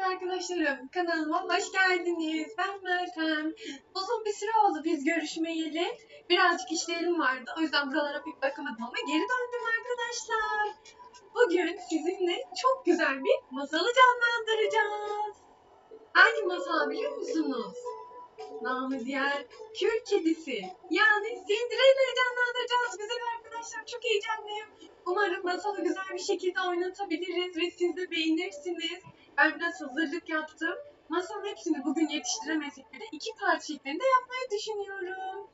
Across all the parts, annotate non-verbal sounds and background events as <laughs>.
güzel arkadaşlarım. Kanalıma hoş geldiniz. Ben Meltem. Uzun bir süre oldu biz görüşmeyeli. Birazcık işlerim vardı. O yüzden buralara pek bakamadım ama geri döndüm arkadaşlar. Bugün sizinle çok güzel bir masalı canlandıracağız. Hangi masal biliyor musunuz? Namı diğer Kül Kedisi. Yani Cinderella'yı canlandıracağız güzel arkadaşlar. Çok heyecanlıyım. Umarım masalı güzel bir şekilde oynatabiliriz ve siz de beğenirsiniz. Ben biraz hazırlık yaptım. Masanın hepsini bugün yetiştiremesek bile iki part şeklinde yapmayı düşünüyorum.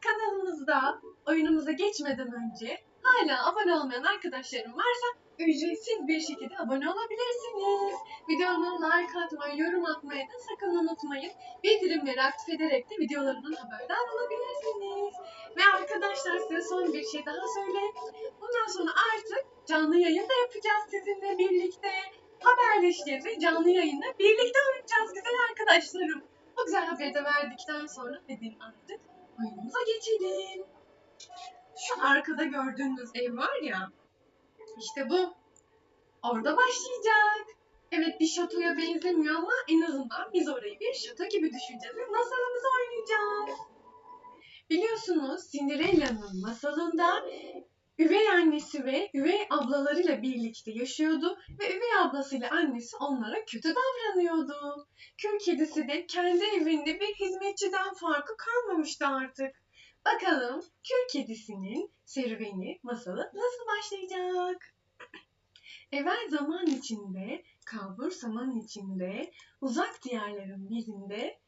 Kanalımızda oyunumuza geçmeden önce hala abone olmayan arkadaşlarım varsa ücretsiz bir şekilde abone olabilirsiniz. Videoma like atmayı, yorum atmayı da sakın unutmayın. Bildirimleri aktif ederek de videolarımdan haberdar olabilirsiniz. Ve arkadaşlar size son bir şey daha söyleyeyim. Bundan sonra artık canlı yayın da yapacağız sizinle birlikte. Haberleşeceğiz ve canlı yayında birlikte oynayacağız güzel arkadaşlarım. Bu güzel haberi de verdikten sonra dedim artık oyunumuza geçelim. Şu arkada gördüğünüz ev var ya, işte bu. Orada başlayacak. Evet bir şatoya benzemiyor ama en azından biz orayı bir şato gibi düşüneceğiz ve masalımızı oynayacağız. Biliyorsunuz Cinderella'nın masalında üvey annesi ve üvey ablalarıyla birlikte yaşıyordu ve üvey ablasıyla annesi onlara kötü davranıyordu. Kül kedisi de kendi evinde bir hizmetçiden farkı kalmamıştı artık. Bakalım kül kedisinin serüveni, masalı nasıl başlayacak? Evvel zaman içinde, kalbur saman içinde, uzak diyarların birinde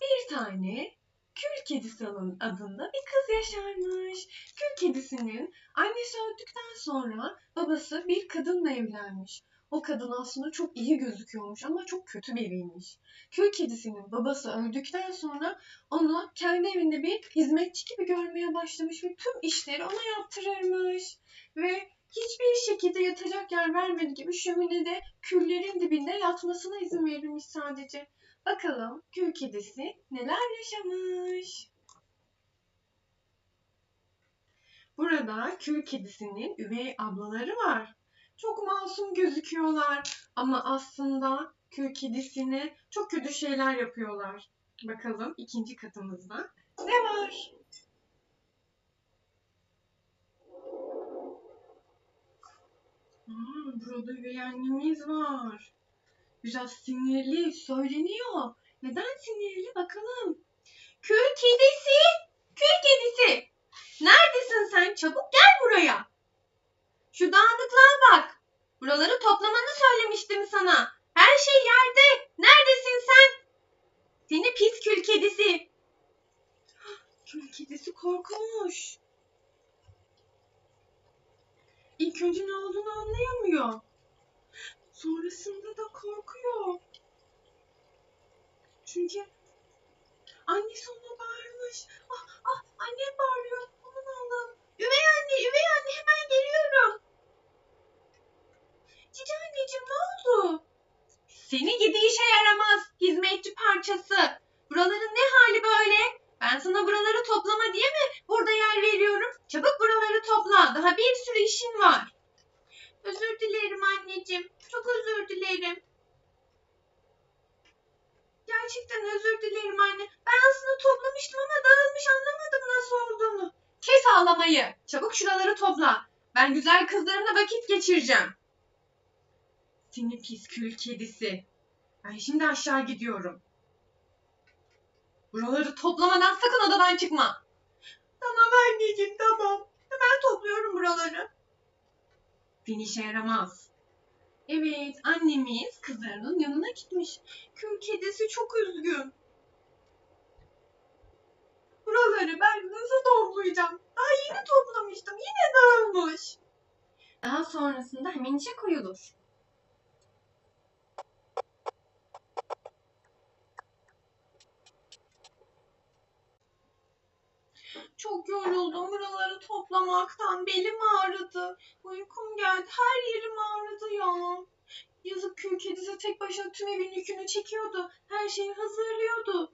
bir tane Kül Kedisi adında bir kız yaşarmış. Kül Kedisi'nin annesi öldükten sonra babası bir kadınla evlenmiş. O kadın aslında çok iyi gözüküyormuş ama çok kötü biriymiş. Kül Kedisi'nin babası öldükten sonra onu kendi evinde bir hizmetçi gibi görmeye başlamış ve tüm işleri ona yaptırırmış. Ve hiçbir şekilde yatacak yer vermedi gibi şöminede küllerin dibinde yatmasına izin verilmiş sadece. Bakalım kül kedisi neler yaşamış? Burada kül kedisinin üvey ablaları var. Çok masum gözüküyorlar ama aslında kül kedisine çok kötü şeyler yapıyorlar. Bakalım ikinci katımızda ne var? Hmm, burada üvey annemiz var. Biraz sinirli söyleniyor. Neden sinirli bakalım. Kül kedisi! Kül kedisi! Neredesin sen? Çabuk gel buraya. Şu dağınıklığa bak. Buraları toplamanı söylemiştim sana. Her şey yerde. Neredesin sen? Seni pis kül kedisi. Kül kedisi korkmuş. İlk önce ne olduğunu anlayamıyor. Sonrasında da korkuyor. Çünkü annesi ona bağırmış. Ah ah annem bağırıyor. Aman Allah'ım. Üvey anne, üvey anne hemen geliyorum. Cici anneciğim ne oldu? Seni gidi işe yaramaz hizmetçi parçası. Buraların ne hali böyle? Ben sana buraları toplama diye mi burada yer veriyorum? Çabuk buraları topla. Daha bir sürü işin var. Özür dilerim anneciğim. Çok özür dilerim. Gerçekten özür dilerim anne. Ben aslında toplamıştım ama dağılmış anlamadım nasıl olduğunu. Kes ağlamayı. Çabuk şuraları topla. Ben güzel kızlarımla vakit geçireceğim. Seni pis kül kedisi. Ben şimdi aşağı gidiyorum. Buraları toplamadan sakın odadan çıkma. Tamam anneciğim tamam. Hemen topluyorum buraları. Seni işe yaramaz. Evet, annemiz kızlarının yanına gitmiş. Kül kedisi çok üzgün. Buraları ben nasıl toplayacağım? Daha yeni toplamıştım. Yine dağılmış. Daha sonrasında hemen işe koyulur. Çok yoruldum buraları toplamaktan. Belim ağrıdı. Uykum geldi. Her yerim ağrıdı ya. Yazık kül kedisi tek başına tüm evin yükünü çekiyordu. Her şeyi hazırlıyordu.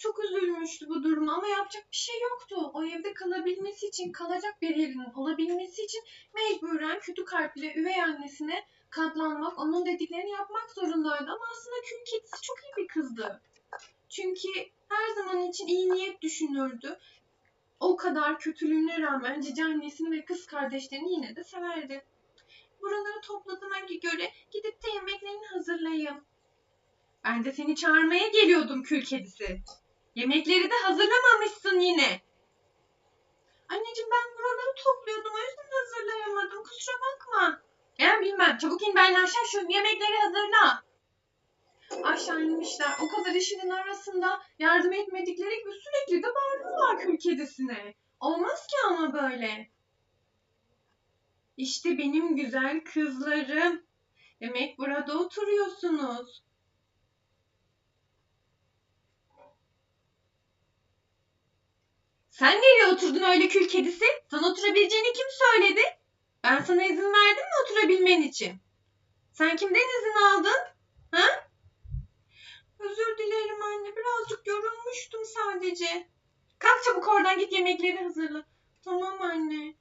Çok üzülmüştü bu duruma ama yapacak bir şey yoktu. O evde kalabilmesi için, kalacak bir yerinin olabilmesi için mecburen kötü kalpli üvey annesine katlanmak, onun dediklerini yapmak zorundaydı. Ama aslında kül kedisi çok iyi bir kızdı. Çünkü her zaman için iyi niyet düşünürdü. O kadar kötülüğüne rağmen cici annesini ve kız kardeşlerini yine de severdi. Buraları topladığıma göre gidip de yemeklerini hazırlayayım. Ben de seni çağırmaya geliyordum kül kedisi. Yemekleri de hazırlamamışsın yine. Anneciğim ben buraları topluyordum o yüzden hazırlayamadım. Kusura bakma. Ya bilmem. Çabuk in benimle aşağı şu yemekleri hazırla. Aşağı inmişler. O kadar işinin arasında yardım etmedikleri gibi sürekli de bağırıyorlar kül kedisine. Olmaz ki ama böyle. İşte benim güzel kızlarım. Demek burada oturuyorsunuz. Sen nereye oturdun öyle kül kedisi? Sana oturabileceğini kim söyledi? Ben sana izin verdim mi oturabilmen için? Sen kimden izin aldın? Ha? Özür dilerim anne. Birazcık yorulmuştum sadece. Kalk çabuk oradan git yemekleri hazırla. Tamam anne.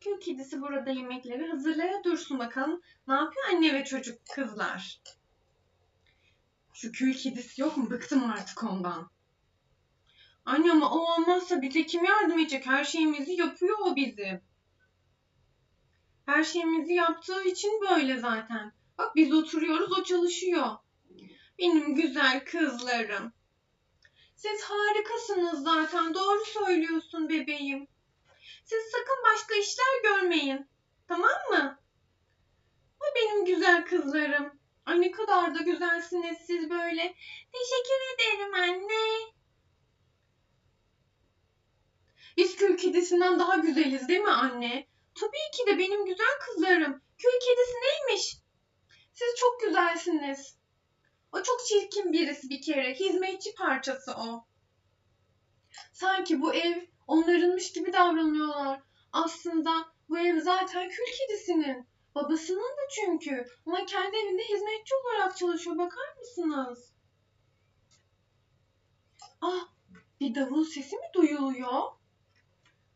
Kül kedisi burada yemekleri hazırlaya dursun bakalım. Ne yapıyor anne ve çocuk kızlar? Şu kül kedisi yok mu? Bıktım artık ondan. Anne ama o olmazsa bize kim yardım edecek? Her şeyimizi yapıyor o bizim. Her şeyimizi yaptığı için böyle zaten. Bak biz oturuyoruz o çalışıyor. Benim güzel kızlarım. Siz harikasınız zaten. Doğru söylüyorsun bebeğim. Siz sakın başka işler görmeyin. Tamam mı? O benim güzel kızlarım. Ay ne kadar da güzelsiniz siz böyle. Teşekkür ederim anne. Biz kül kedisinden daha güzeliz değil mi anne? Tabii ki de benim güzel kızlarım. Kül kedisi neymiş? Siz çok güzelsiniz. O çok çirkin birisi bir kere. Hizmetçi parçası o. Sanki bu ev onlarınmış gibi davranıyorlar. Aslında bu ev zaten kül kedisinin. Babasının da çünkü. Ama kendi evinde hizmetçi olarak çalışıyor. Bakar mısınız? Ah bir davul sesi mi duyuluyor?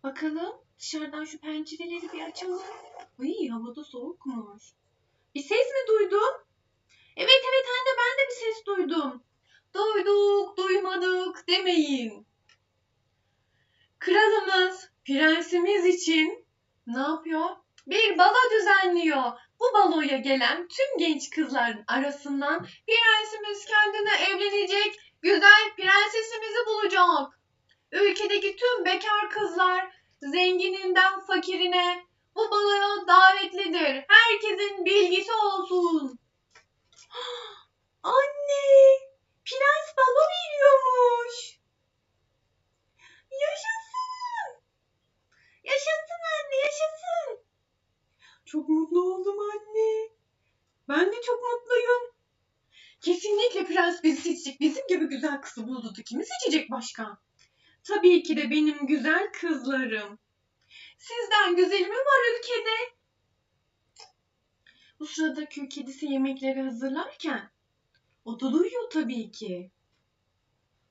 Bakalım dışarıdan şu pencereleri bir açalım. Ay havada soğukmuş. Bir ses mi duydun? Evet evet anne ben de bir ses duydum. Duyduk duymadık demeyin. Kralımız prensimiz için ne yapıyor? Bir balo düzenliyor. Bu baloya gelen tüm genç kızların arasından prensimiz kendine evlenecek güzel prensesimizi bulacak. Ülkedeki tüm bekar kızlar zengininden fakirine bu baloya davetlidir. Herkesin bilgisi olsun. <gasps> Anne! Prens balo veriyormuş. Yaşasın! Yaşasın anne, yaşasın! Çok mutlu oldum anne. Ben de çok mutluyum. Kesinlikle prens bizi seçecek. Bizim gibi güzel kızı buldu kimi seçecek başka? Tabii ki de benim güzel kızlarım. Sizden güzeli mi var ülkede? Bu sırada kül kedisi yemekleri hazırlarken o da duyuyor tabii ki.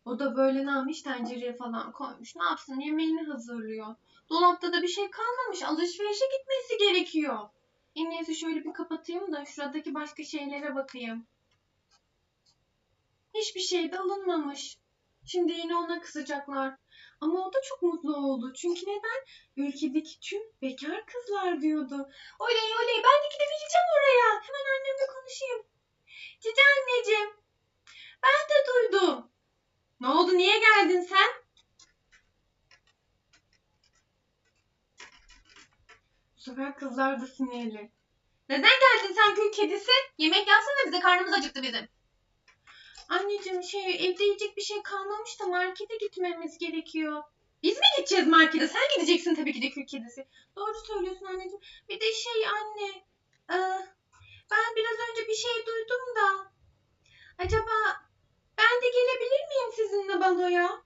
O da böyle ne yapmış tencereye falan koymuş. Ne yapsın yemeğini hazırlıyor. Dolapta da bir şey kalmamış. Alışverişe gitmesi gerekiyor. En iyisi şöyle bir kapatayım da şuradaki başka şeylere bakayım. Hiçbir şey de alınmamış. Şimdi yine ona kızacaklar. Ama o da çok mutlu oldu. Çünkü neden? Ülkedeki tüm bekar kızlar diyordu. Oley oley ben de gidebileceğim oraya. Hemen annemle konuşayım. Cici anneciğim. Ben de duydum. Ne oldu niye geldin sen? Bu sefer kızlar da sinirli. Neden geldin sen kül kedisi? Yemek yapsana bize karnımız acıktı bizim. Anneciğim şey evde yiyecek bir şey kalmamış da markete gitmemiz gerekiyor. Biz mi gideceğiz markete? Sen gideceksin tabii ki de kül kedisi. Doğru söylüyorsun anneciğim. Bir de şey anne. e, ben biraz önce bir şey duydum da. Acaba ben de gelebilir miyim sizinle baloya?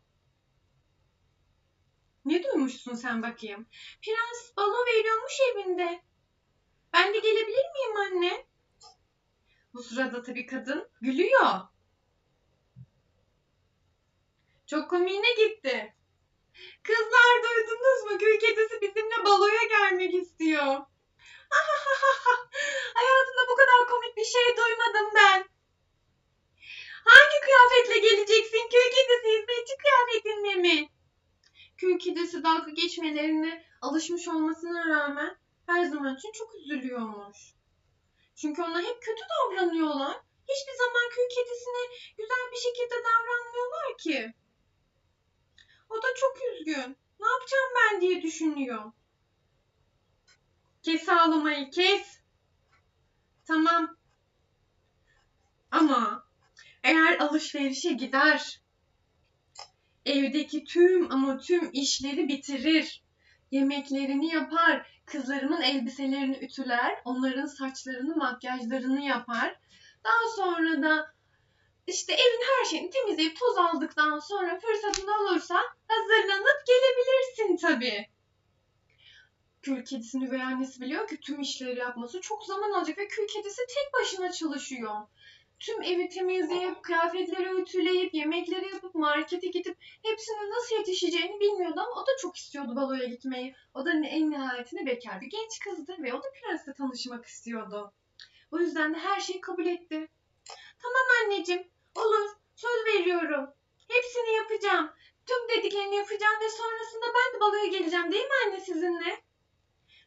Ne duymuşsun sen bakayım? Prens balo veriyormuş evinde. Ben de gelebilir miyim anne? Bu sırada tabii kadın gülüyor. Çok komiğine gitti. Kızlar duydunuz mu? Köy kedisi bizimle baloya gelmek istiyor. <laughs> Hayatımda bu kadar komik bir şey duymadım ben. Hangi kıyafetle geleceksin? Kül kedisi hizmetçi kıyafetinle mi? Kül kedisi dalga geçmelerine alışmış olmasına rağmen her zaman için çok üzülüyormuş. Çünkü ona hep kötü davranıyorlar. Hiçbir zaman kül kedisine güzel bir şekilde davranmıyorlar ki. O da çok üzgün. Ne yapacağım ben diye düşünüyor. Kes ağlamayı kes. Tamam. Ama eğer alışverişe gider, evdeki tüm ama tüm işleri bitirir, yemeklerini yapar, kızlarımın elbiselerini ütüler, onların saçlarını, makyajlarını yapar. Daha sonra da işte evin her şeyini temizleyip toz aldıktan sonra fırsatın olursa hazırlanıp gelebilirsin tabii. Kül kedisinin üvey annesi biliyor ki tüm işleri yapması çok zaman alacak ve kül kedisi tek başına çalışıyor. Tüm evi temizleyip, kıyafetleri ütüleyip, yemekleri yapıp, markete gidip hepsinin nasıl yetişeceğini bilmiyordu ama o da çok istiyordu baloya gitmeyi. O da en nihayetinde bekar bir genç kızdı ve o da prensle tanışmak istiyordu. O yüzden de her şeyi kabul etti. Tamam anneciğim, olur, söz veriyorum. Hepsini yapacağım. Tüm dediklerini yapacağım ve sonrasında ben de baloya geleceğim değil mi anne sizinle?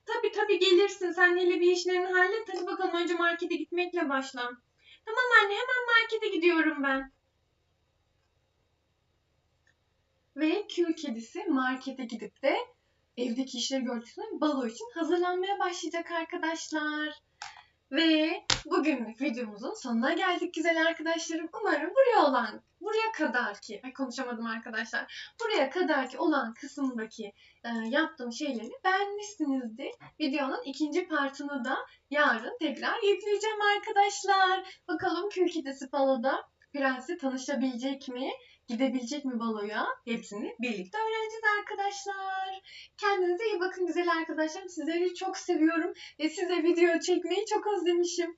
Tabii tabii gelirsin. Sen hele bir işlerini hallet. Hadi bakalım önce markete gitmekle başla. Tamam anne hemen markete gidiyorum ben. Ve kül kedisi markete gidip de evdeki işleri gördükten balo için hazırlanmaya başlayacak arkadaşlar. Ve bugünlük videomuzun sonuna geldik güzel arkadaşlarım. Umarım buraya olan, buraya kadar ki, konuşamadım arkadaşlar. Buraya kadar ki olan kısımdaki e, yaptığım şeyleri beğenmişsinizdir. Videonun ikinci partını da yarın tekrar yükleyeceğim arkadaşlar. Bakalım Kül Kedisi Prens'i tanışabilecek mi? Gidebilecek mi baloya? Hepsini birlikte öğreneceğiz arkadaşlar. Kendinize iyi bakın güzel arkadaşlarım. Sizleri çok seviyorum ve size video çekmeyi çok özlemişim.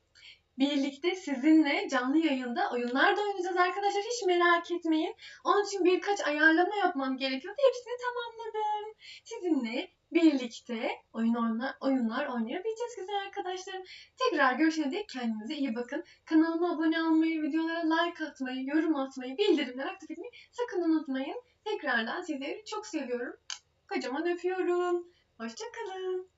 Birlikte sizinle canlı yayında oyunlar da oynayacağız arkadaşlar. Hiç merak etmeyin. Onun için birkaç ayarlama yapmam gerekiyordu. Hepsini tamamladım. Sizinle birlikte oyun oyna, oyunlar oynayabileceğiz güzel arkadaşlarım. Tekrar görüşene dek kendinize iyi bakın. Kanalıma abone olmayı, videolara like atmayı, yorum atmayı, bildirimleri aktif etmeyi sakın unutmayın. Tekrardan sizleri çok seviyorum. Kocaman öpüyorum. Hoşçakalın.